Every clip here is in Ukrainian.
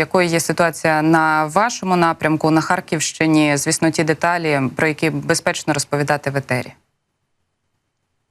якою є ситуація на вашому напрямку на Харківщині. Звісно, ті деталі, про які безпечно розповідати в етері.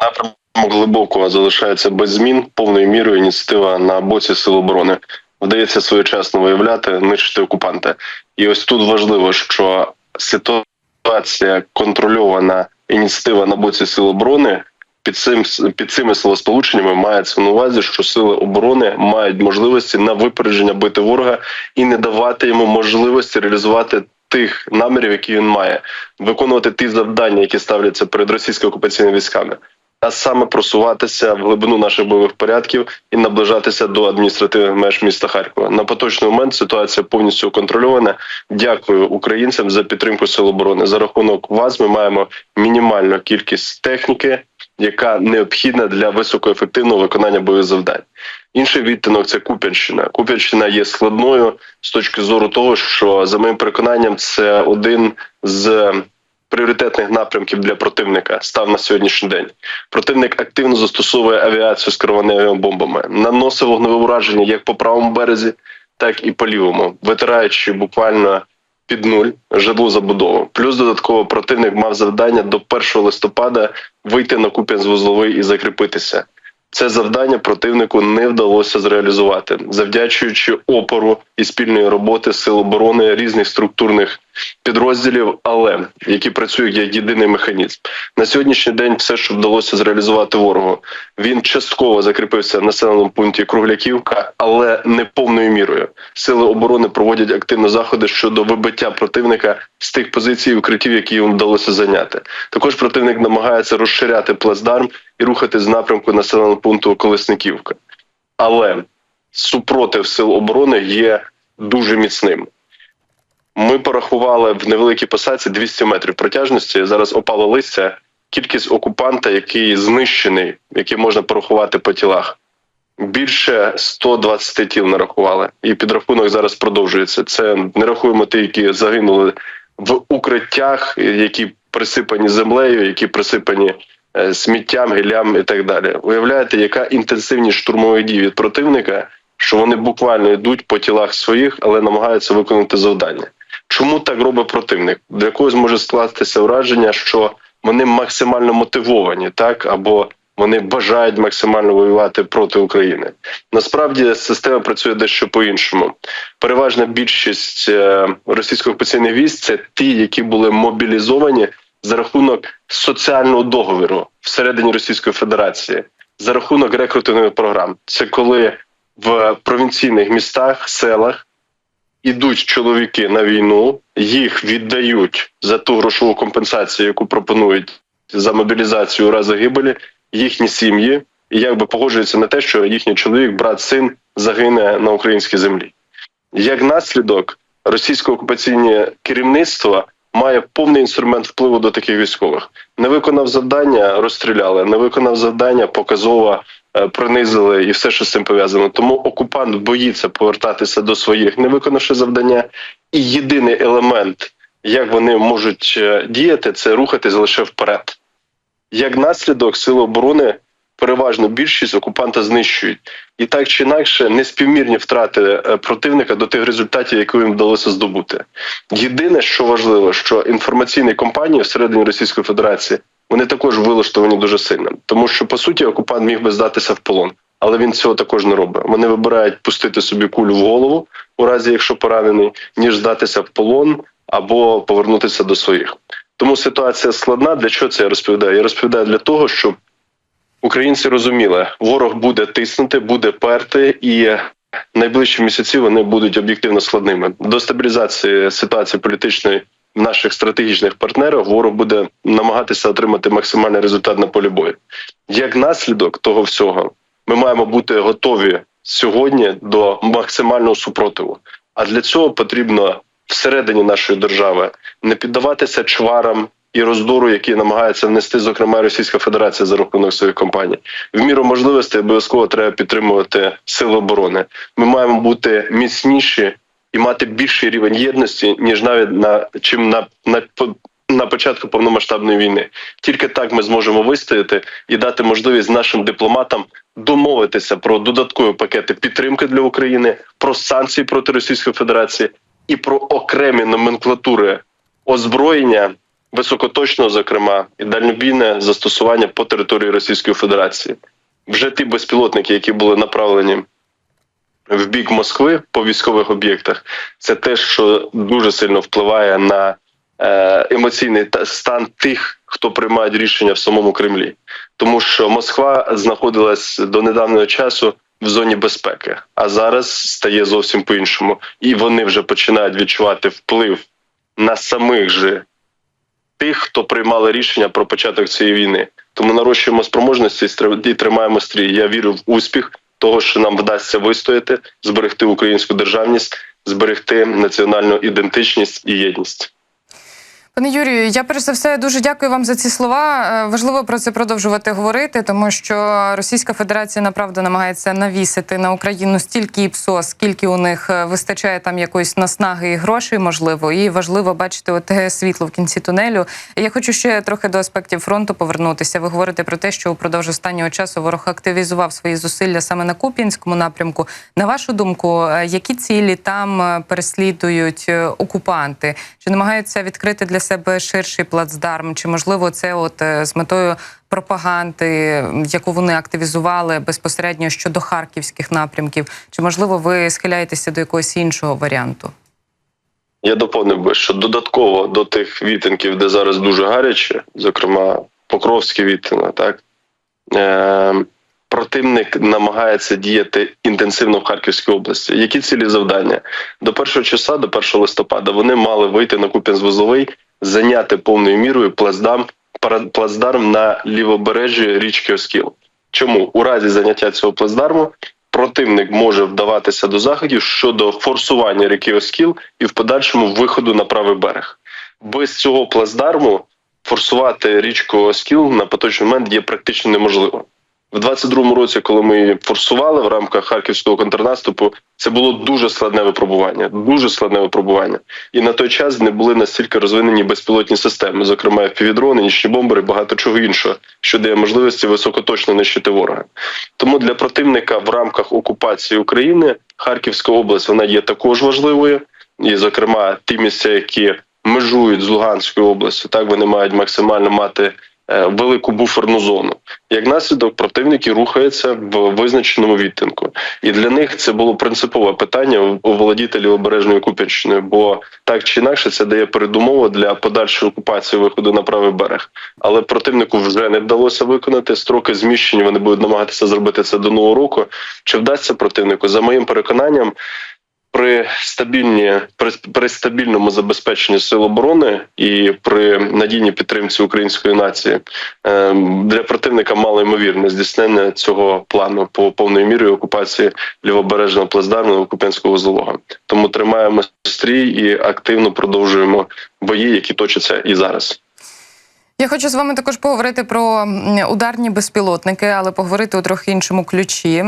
Напрямок глибокого залишається без змін. Повною мірою ініціатива на боці сил оборони вдається своєчасно виявляти, нищити окупанта. І ось тут важливо, що ситуація контрольована ініціатива на боці сил оборони. Під цим під цими словосполученнями мається на увазі, що сили оборони мають можливості на випередження бити ворога і не давати йому можливості реалізувати тих намірів, які він має, виконувати ті завдання, які ставляться перед російськими окупаційними військами, а саме просуватися в глибину наших бойових порядків і наближатися до адміністративних меж міста Харкова. На поточний момент ситуація повністю контрольована. Дякую українцям за підтримку сил оборони. За рахунок вас ми маємо мінімальну кількість техніки, яка необхідна для високоефективного виконання бойових завдань. Інший відтинок це Куп'янщина. Куп'янщина є складною з точки зору того, що за моїм переконанням це один з пріоритетних напрямків для противника став на сьогоднішній день. Противник активно застосовує авіацію з керованими бомбами, наносив вогневе ураження як по правому березі, так і по лівому, витираючи буквально під нуль жилу забудову. Плюс додатково противник мав завдання до 1 листопада вийти на Куп'янськ-Вузловий і закріпитися. Це завдання противнику не вдалося зреалізувати, завдячуючи опору і спільної роботи сил оборони різних структурних підрозділів, але які працюють як єдиний механізм на сьогоднішній день. Все, що вдалося зреалізувати ворогу, він частково закріпився в населеному пункті Кругляківка, але не повною мірою. Сили оборони проводять активні заходи щодо вибиття противника з тих позицій укриттів, які їм вдалося зайняти. Також противник намагається розширяти плацдарм і рухати з напрямку населеного пункту Колесниківка. Але супротив сил оборони є дуже міцним. Ми порахували в невеликій посадці 200 метрів протяжності. Зараз опало листя. Кількість окупанта, який знищений, який можна порахувати по тілах, більше 120 тіл нарахували. І підрахунок зараз продовжується. Це не рахуємо ті, які загинули в укриттях, які присипані землею, які присипані е, сміттям, гіллям і так далі. Уявляєте, яка інтенсивність штурмових дій від противника, що вони буквально йдуть по тілах своїх, але намагаються виконати завдання. Чому так робить противник? Для когось може скластися враження, що вони максимально мотивовані, так або вони бажають максимально воювати проти України. Насправді система працює дещо по-іншому. Переважна більшість е, російсько-окупаційних військ це ті, які були мобілізовані за рахунок соціального договору всередині Російської Федерації, за рахунок рекрутингових програм. Це коли в провінційних містах, селах ідуть чоловіки на війну, їх віддають за ту грошову компенсацію, яку пропонують за мобілізацію у разі гибелі, їхні сім'ї, і якби погоджуються на те, що їхній чоловік, брат, син загине на українській землі. Як наслідок, російське окупаційне керівництво має повний інструмент впливу до таких військових. Не виконав завдання, розстріляли, не виконав завдання, показово е, принизили і все, що з цим пов'язано. Тому окупант боїться повертатися до своїх, не виконавши завдання. І єдиний елемент, як вони можуть е, діяти, це рухатись лише вперед. Як наслідок, сили оборони переважно більшість окупанта знищують, і так чи інакше неспівмірні втрати е, противника до тих результатів, які їм вдалося здобути. Єдине, що важливо, що інформаційні компанії всередині Російської Федерації вони також вилаштовані дуже сильно, тому що по суті окупант міг би здатися в полон, але він цього також не робить. Вони вибирають пустити собі кулю в голову, у разі якщо поранений, ніж здатися в полон або повернутися до своїх. Тому ситуація складна. Для чого це я розповідаю? Я розповідаю для того, щоб українці розуміли, ворог буде тиснути, буде перти, і найближчі місяці вони будуть об'єктивно складними. До стабілізації ситуації політичної наших стратегічних партнерів ворог буде намагатися отримати максимальний результат на полі бою. Як наслідок того всього, ми маємо бути готові сьогодні до максимального супротиву. А для цього потрібно всередині нашої держави не піддаватися чварам і роздору, які намагається внести, зокрема Російська Федерація за рахунок своїх компаній. В міру можливості обов'язково треба підтримувати сили оборони. Ми маємо бути міцніші і мати більший рівень єдності, ніж навіть на чим на на на початку повномасштабної війни. Тільки так ми зможемо вистояти і дати можливість нашим дипломатам домовитися про додаткові пакети підтримки для України, про санкції проти Російської Федерації і про окремі номенклатури озброєння високоточного, зокрема, і дальнобійне застосування по території Російської Федерації. Вже ті безпілотники, які були направлені в бік Москви по військових об'єктах, це те, що дуже сильно впливає на е, емоційний та- стан тих, хто приймають рішення в самому Кремлі, тому що Москва знаходилась до недавнього часу в зоні безпеки, а зараз стає зовсім по-іншому, і вони вже починають відчувати вплив на самих же тих, хто приймали рішення про початок цієї війни. Тому нарощуємо спроможності і тримаємо стрій. Я вірю в успіх того, що нам вдасться вистояти, зберегти українську державність, зберегти національну ідентичність і єдність. Пане Юрію, я перш за все дуже дякую вам за ці слова. Е, Важливо про це продовжувати говорити, тому що Російська Федерація направду намагається навісити на Україну стільки ПСО, скільки у них е, вистачає там якоїсь наснаги і грошей, можливо, і важливо бачити оте світло в кінці тунелю. Я хочу ще трохи до аспектів фронту повернутися. Ви говорите про те, що упродовж останнього часу ворог активізував свої зусилля саме на Куп'янському напрямку. На вашу думку, е, які цілі там переслідують окупанти? Чи намагаються відкрити для себе ширший плацдарм? Чи можливо це от е, з метою пропаганди, яку вони активізували безпосередньо щодо харківських напрямків? Чи можливо ви схиляєтеся до якогось іншого варіанту? Я доповнив би, що додатково до тих відтинків, де зараз дуже гаряче, зокрема Покровські відтини, так е- противник намагається діяти інтенсивно в Харківській області. Які цілі завдання? До першого числа, до 1 листопада, вони мали вийти на Куп'янськ-Вузловий, зайняти повною мірою плацдарм, плацдарм на лівобережжі річки Оскіл. Чому у разі заняття цього плацдарму противник може вдаватися до заходів щодо форсування ріки Оскіл і в подальшому виходу на правий берег. Без цього плацдарму форсувати річку Оскіл на поточний момент є практично неможливо. В 22-му році, коли ми форсували в рамках харківського контрнаступу, це було дуже складне випробування. Дуже складне випробування. І на той час не були настільки розвинені безпілотні системи, зокрема півдрони, нічні бомбери, багато чого іншого, що дає можливості високоточно нищити ворога. Тому для противника в рамках окупації України Харківська область вона є також важливою, і, зокрема, ті місця, які межують з Луганською областю, так вони мають максимально мати велику буферну зону. Як наслідок, противники рухаються в визначеному відтинку, і для них це було принципове питання оволодіти лівобережною Куп'янщиною, бо так чи інакше це дає передумову для подальшої окупації виходу на правий берег. Але противнику вже не вдалося виконати строки зміщення. Вони будуть намагатися зробити це до нового року. Чи вдасться противнику? За моїм переконанням, при стабільні при, при стабільному забезпеченні сил оборони і при надійній підтримці української нації е, для противника мало ймовірне здійснення цього плану по повної мірі окупації лівобережного плацдарму Куп'янського вузлового. Тому тримаємо стрій і активно продовжуємо бої, які точаться і зараз. Я хочу з вами також поговорити про ударні безпілотники, але поговорити у трохи іншому ключі.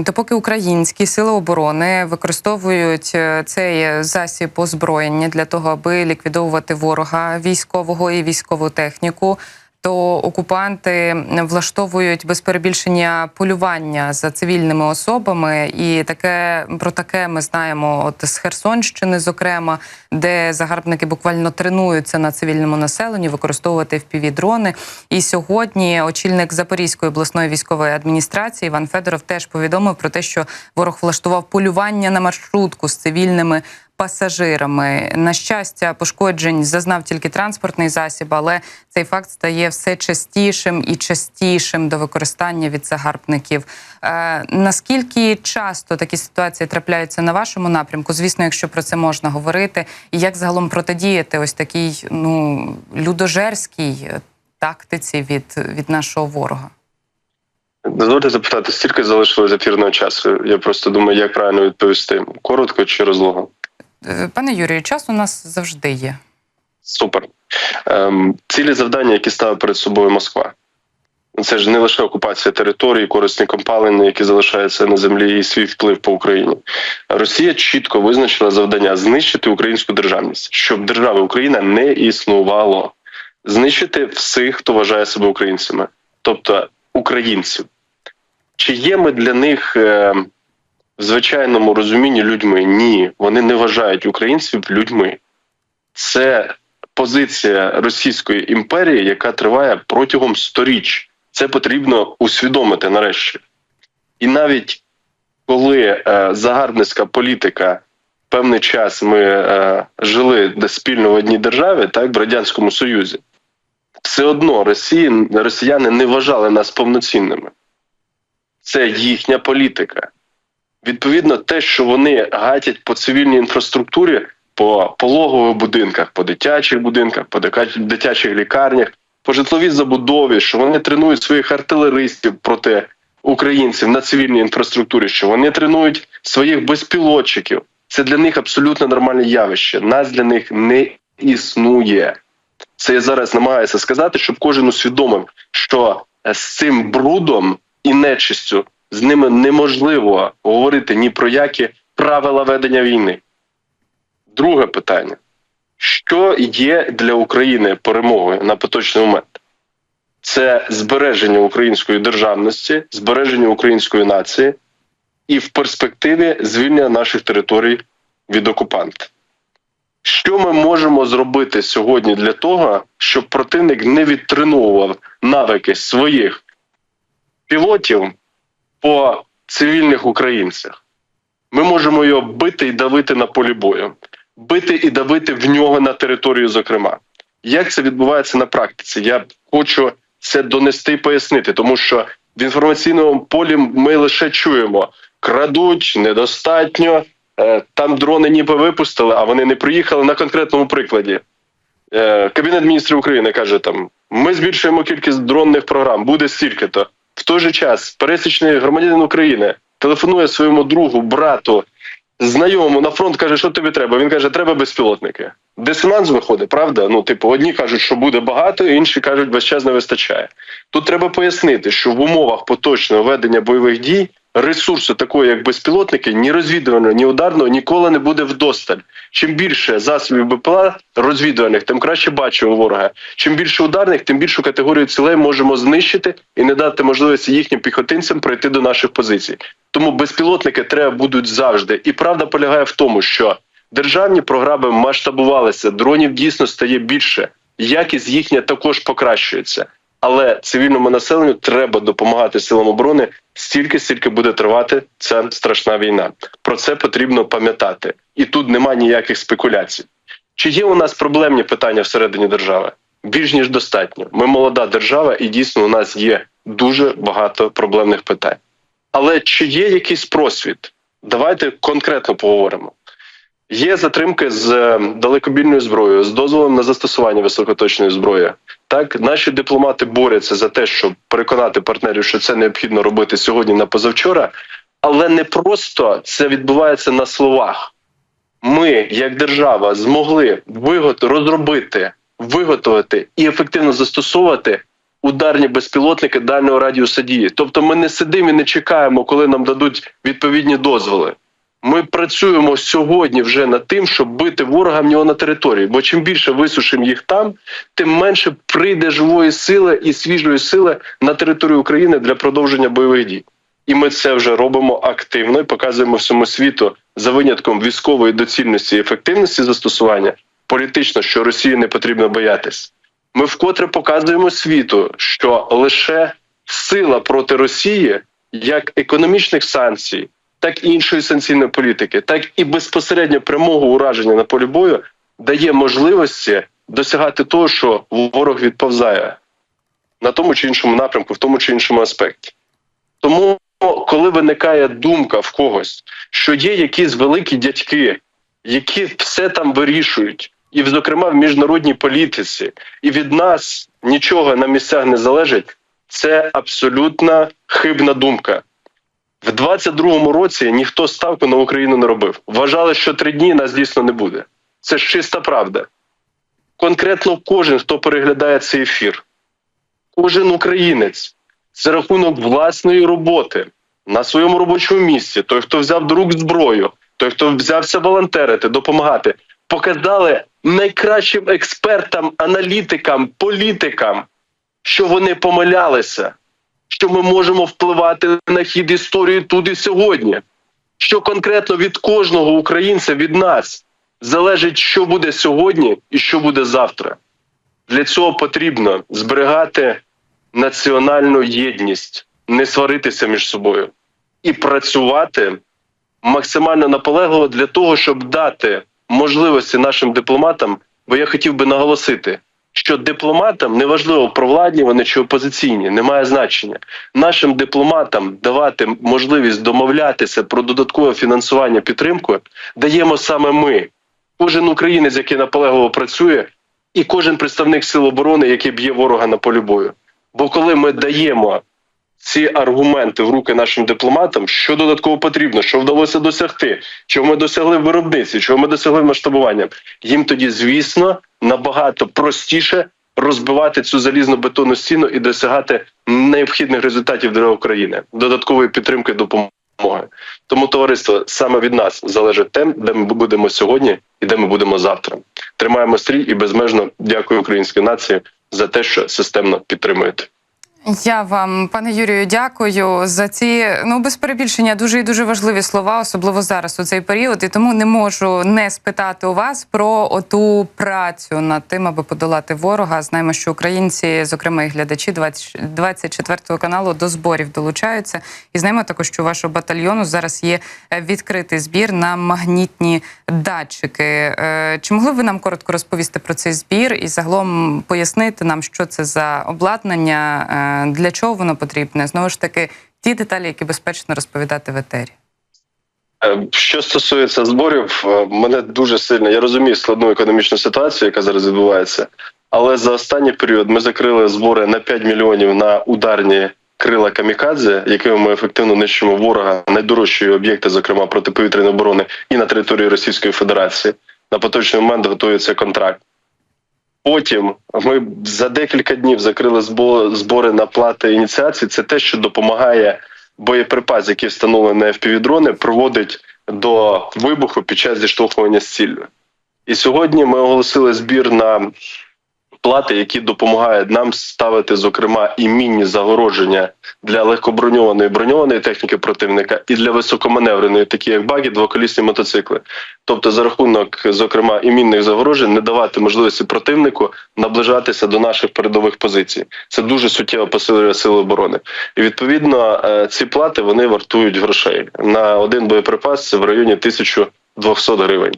Допоки українські сили оборони використовують е, цей засіб озброєння для того, аби ліквідовувати ворога військового і військову техніку. То окупанти влаштовують без перебільшення полювання за цивільними особами, і таке про таке ми знаємо от з Херсонщини, зокрема, де загарбники буквально тренуються на цивільному населенні використовувати впівдрони. І сьогодні очільник Запорізької обласної військової адміністрації Іван Федоров теж повідомив про те, що ворог влаштував полювання на маршрутку з цивільними пасажирами. На щастя, пошкоджень зазнав тільки транспортний засіб, але цей факт стає все частішим і частішим до використання від загарбників. Е, наскільки часто такі ситуації трапляються на вашому напрямку? Звісно, якщо про це можна говорити, і як загалом протидіяти ось такій ну людожерській тактиці від, від нашого ворога? Дозвольте запитати, стільки залишилось ефірного часу. Я просто думаю, як правильно відповісти: коротко чи розлого? Е, Пане Юрію, час у нас завжди є. Супер. Ем, цілі завдання, які ставить перед собою Москва. Це ж не лише окупація території, корисні компалини, які залишаються на землі, і свій вплив по Україні. Росія чітко визначила завдання знищити українську державність, щоб держави Україна не існувало, знищити всіх, хто вважає себе українцями, тобто українців. Чи є ми для них е, в звичайному розумінні людьми? Ні, вони не вважають українців людьми. Це позиція Російської імперії, яка триває протягом сторіч. Це потрібно усвідомити нарешті. І навіть коли е, загарбницька політика певний час ми е, жили десь спільно в одній державі, так в радянському Союзі, все одно Росії, росіяни не вважали нас повноцінними. Це їхня політика. Відповідно, те, що вони гатять по цивільній інфраструктурі, по пологових будинках, по дитячих будинках, по дитячих лікарнях, по житловій забудові, що вони тренують своїх артилеристів проти українців на цивільній інфраструктурі, що вони тренують своїх безпілотчиків. Це для них абсолютно нормальне явище. Нас для них не існує. Це я зараз намагаюся сказати, щоб кожен усвідомив, що е, з цим брудом і нечистю з ними неможливо говорити ні про які правила ведення війни. Друге питання: що є для України перемогою на поточний момент? Це збереження української державності, збереження української нації і в перспективі звільнення наших територій від окупанта. Що ми можемо зробити сьогодні для того, щоб противник не відтреновував навики своїх пілотів по цивільних українцях? Ми можемо його бити і давити на полі бою, бити і давити в нього на територію, зокрема. Як це відбувається на практиці? Я хочу це донести і пояснити, тому що в інформаційному полі ми лише чуємо: крадуть недостатньо, е, там дрони ніби випустили, а вони не приїхали на конкретному прикладі. Е, Кабінет міністрів України каже: там ми збільшуємо кількість дронних програм, буде стільки-то. В той же час пересічний громадянин України телефонує своєму другу, брату, знайомому на фронт, каже, що тобі треба. Він каже, треба безпілотники. Дисонанс виходить, правда? Ну, типу, одні кажуть, що буде багато, інші кажуть, весь час не вистачає. Тут треба пояснити, що в умовах поточного ведення бойових дій ресурсу такої, як безпілотники, ні розвідувального, ні ударного ніколи не буде вдосталь. Чим більше засобів БПЛА розвідувальних, тим краще бачимо ворога. Чим більше ударних, тим більшу категорію цілей можемо знищити і не дати можливості їхнім піхотинцям пройти до наших позицій. Тому безпілотники треба будуть завжди. І правда полягає в тому, що державні програми масштабувалися, дронів дійсно стає більше, якість їхня також покращується. Але цивільному населенню треба допомагати силам оборони стільки, стільки буде тривати ця страшна війна. Про це потрібно пам'ятати, і тут немає ніяких спекуляцій. Чи є у нас проблемні питання всередині держави? Більш ніж достатньо. Ми молода держава, і дійсно у нас є дуже багато проблемних питань. Але чи є якийсь просвіт? Давайте конкретно поговоримо. Є затримки з е, далекобільною зброєю, з дозволом на застосування високоточної зброї. Так, наші дипломати борються за те, щоб переконати партнерів, що це необхідно робити сьогодні на позавчора, але не просто це відбувається на словах. Ми, як держава, змогли вигот... розробити, виготовити і ефективно застосовувати ударні безпілотники дальнього радіуса дії. Тобто, ми не сидимо і не чекаємо, коли нам дадуть відповідні дозволи. Ми працюємо сьогодні вже над тим, щоб бити ворога в нього на території. Бо чим більше висушимо їх там, тим менше прийде живої сили і свіжої сили на територію України для продовження бойових дій. І ми це вже робимо активно і показуємо всьому світу за винятком військової доцільності і ефективності застосування. Політично, що Росії не потрібно боятись. Ми вкотре показуємо світу, що лише сила проти Росії, як економічних санкцій, так і іншої санкційної політики, так і безпосередньо прямого ураження на полі бою дає можливості досягати того, що ворог відповзає на тому чи іншому напрямку, в тому чи іншому аспекті. Тому, коли виникає думка в когось, що є якісь великі дядьки, які все там вирішують, і, зокрема, в міжнародній політиці, і від нас нічого на місцях не залежить, це абсолютно хибна думка. В 22-му році ніхто ставку на Україну не робив. Вважали, що три дні нас дійсно не буде. Це ж чиста правда. Конкретно кожен, хто переглядає цей ефір, кожен українець за рахунок власної роботи на своєму робочому місці, той, хто взяв до зброю, той, хто взявся волонтерити, допомагати, показали найкращим експертам, аналітикам, політикам, що вони помилялися що ми можемо впливати на хід історії тут і сьогодні. Що конкретно від кожного українця, від нас залежить, що буде сьогодні і що буде завтра. Для цього потрібно зберігати національну єдність, не сваритися між собою і працювати максимально наполегливо для того, щоб дати можливості нашим дипломатам. Бо я хотів би наголосити, що дипломатам неважливо провладні вони чи опозиційні, немає значення. Нашим дипломатам давати можливість домовлятися про додаткове фінансування підтримку даємо саме ми. Кожен українець, який наполегливо працює, і кожен представник сил оборони, який б'є ворога на полі бою. Бо коли ми даємо ці аргументи в руки нашим дипломатам, що додатково потрібно, що вдалося досягти, чого ми досягли в виробництві, чого ми досягли в масштабуванні, їм тоді, звісно, набагато простіше розбивати цю залізну бетонну стіну і досягати необхідних результатів для України, додаткової підтримки допомоги. Тому товариство саме від нас залежить те, де ми будемо сьогодні і де ми будемо завтра. Тримаємо стрій і безмежно дякую українській нації за те, що системно підтримуєте. Я вам, пане Юрію, дякую за ці ну без перебільшення дуже і дуже важливі слова, особливо зараз у цей період. І тому не можу не спитати у вас про оту працю над тим, аби подолати ворога. Знаємо, що українці, зокрема і глядачі 20 24 каналу, до зборів долучаються. І знаємо також, що у вашого батальйону зараз є е, відкритий збір на магнітні датчики. Е, Чи могли б ви нам коротко розповісти про цей збір і загалом пояснити нам, що це за обладнання? Для чого воно потрібне? Знову ж таки, ті деталі, які безпечно розповідати в етері. Е, Що стосується зборів, е, мене дуже сильно я розумію складну економічну ситуацію, яка зараз відбувається. Але за останній період ми закрили збори на 5 мільйонів на ударні крила камікадзе, якими ми ефективно нищимо ворога найдорожчі об'єкти, зокрема протиповітряної оборони, і на території Російської Федерації. На поточний момент готується контракт. Потім ми за декілька днів закрили збо- збори на плати ініціації. Це те, що допомагає боєприпас, який встановлений на FPV-дрони, проводить до вибуху під час зіштовхування з ціллю. І сьогодні ми оголосили збір на плати, які допомагають нам ставити, зокрема, і мінні загородження для легкоброньованої броньованої техніки противника і для високоманевреної, такі як баги, двоколісні мотоцикли. Тобто, за рахунок, зокрема, і мінних загорожень, не давати можливості противнику наближатися до наших передових позицій. Це дуже суттєво посилює сили оборони. І відповідно е, ці плати вони вартують грошей на один боєприпас. Це в районі 1200 гривень.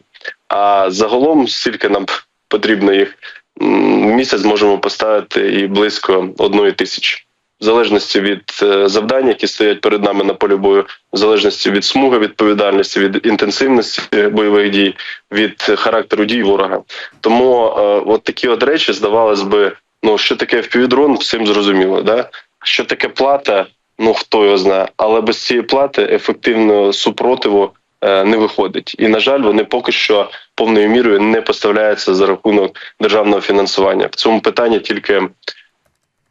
А загалом, скільки нам потрібно їх місяць, можемо поставити і близько одної тисячі. В залежності від е, завдань, які стоять перед нами на полі бою, в залежності від смуги відповідальності, від інтенсивності бойових дій, від характеру дій ворога. Тому е, от такі от речі здавалось би, ну що таке впівдрон, всім зрозуміло, да? що таке плата, ну хто його знає, але без цієї плати ефективного супротиву е, не виходить. І на жаль, вони поки що повною мірою не поставляються за рахунок державного фінансування. В цьому питанні тільки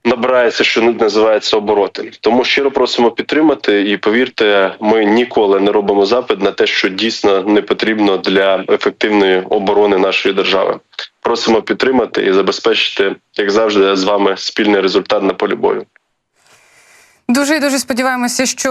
набирається, що називається обороти. Тому щиро просимо підтримати і повірте, ми ніколи не робимо запит на те, що дійсно не потрібно для ефективної оборони нашої держави. Просимо підтримати і забезпечити, як завжди, з вами спільний результат на полі бою. Дуже і дуже сподіваємося, що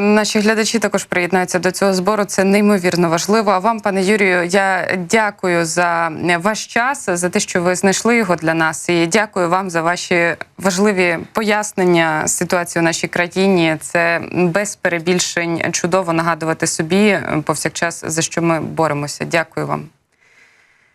наші глядачі також приєднаються до цього збору. Це неймовірно важливо. А вам, пане Юрію, я дякую за ваш час, за те, що ви знайшли його для нас. І дякую вам за ваші важливі пояснення ситуації у нашій країні. Це без перебільшень чудово нагадувати собі повсякчас за що ми боремося. Дякую вам.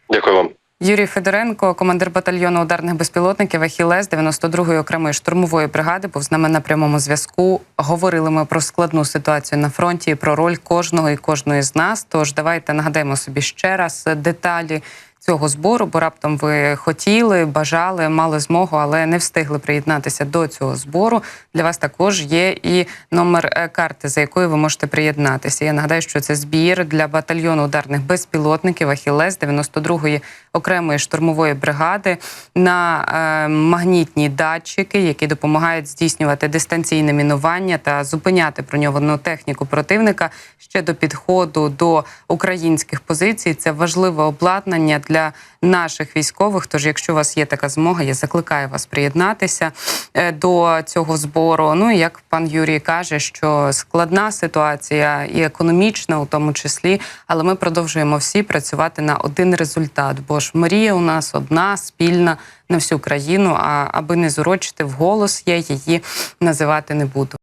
Дякую вам. Юрій Федоренко, командир батальйону ударних безпілотників Ахілес 92-ї окремої штурмової бригади, був з нами на прямому зв'язку. Говорили ми про складну ситуацію на фронті, про роль кожного і кожної з нас. Тож давайте нагадаємо собі ще раз деталі цього збору, бо раптом ви хотіли, бажали, мали змогу, але не встигли приєднатися до цього збору. Для вас також є і номер е, карти, за якою ви можете приєднатися. Я нагадаю, що це збір для батальйону ударних безпілотників Ахілес 92-ї окремої штурмової бригади на е, магнітні датчики, які допомагають здійснювати дистанційне мінування та зупиняти броньовану техніку противника ще до підходу до українських позицій. Це важливе обладнання для наших військових. Тож, якщо у вас є така змога, я закликаю вас приєднатися е, до цього збору. Ну як пан Юрій каже, що складна ситуація і економічна, у тому числі, але ми продовжуємо всі працювати на один результат. Бо ж мрія у нас одна спільна на всю країну. А аби не зурочити вголос, я її називати не буду.